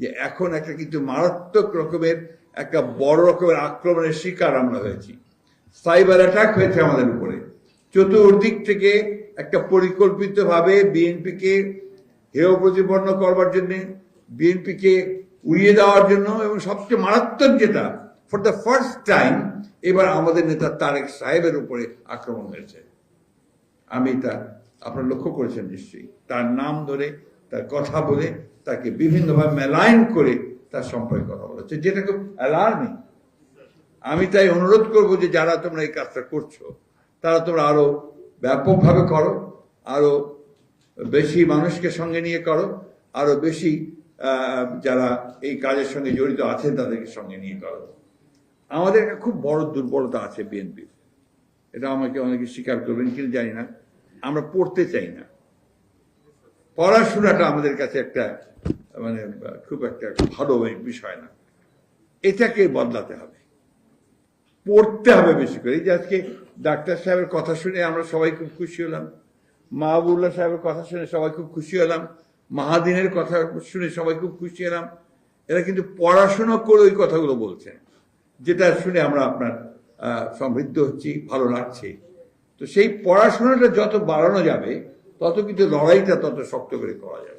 যে এখন একটা কিন্তু মারাত্মক রকমের, একটা বড় রকমের আক্রমণের শিকার আমরা হয়েছি। সাইবার অ্যাটাক হয়েছে আমাদের উপরে। চতুর্দিক থেকে একটা পরিকল্পিতভাবে বিএনপিকে হেয় প্রতিপন্ন করবার জন্য, বিএনপিকে উড়িয়ে দেওয়ার জন্য এবং সবচেয়ে মারাত্মক যেটা ফর দ্য ফার্স্ট টাইম এবার আমাদের নেতা তারেক সাহেবের উপরে আক্রমণ হয়েছে। আমি তা আপনারা লক্ষ্য করেছেন নিশ্চয়ই। তার নাম ধরে তার কথা বলে তাকে বিভিন্নভাবে মেলাইন করে তার সম্পর্কে কথা বলেছে যেটা খুব অ্যালার্মিং আমি তাই অনুরোধ করব যে যারা তোমরা এই কাজটা করছ, তারা তোমরা আরও ব্যাপকভাবে করো, আরও বেশি মানুষকে সঙ্গে নিয়ে করো, আরও বেশি যারা এই কাজের সঙ্গে জড়িত আছেন তাদেরকে সঙ্গে নিয়ে করো। আমাদের একটা খুব বড় দুর্বলতা আছে বিএনপির এটা আমাকে অনেকে স্বীকার করবেন কিন্তু জানি না। আমরা পড়তে চাই না। পড়াশোনাটা আমাদের কাছে একটা মানে খুব একটা ভালো বিষয় না। এটাকে বদলাতে হবে। পড়তে হবে বেশি করে। এই যে আজকে ডাক্তার সাহেবের কথা শুনে আমরা সবাই খুব খুশি হলাম। মাহবুল্লাহ সাহেবের কথা শুনে সবাই খুব খুশি হলাম। মাহাদিনের কথা শুনে সবাই খুব খুশি হলাম। এরা কিন্তু পড়াশোনা করে ওই কথাগুলো বলছেন যেটা শুনে আমরা আপনার সমৃদ্ধ হচ্ছি, ভালো লাগছে। তো সেই পড়াশোনাটা যত বাড়ানো যাবে তত কিন্তু লড়াইটা তত শক্ত করে করা যাবে।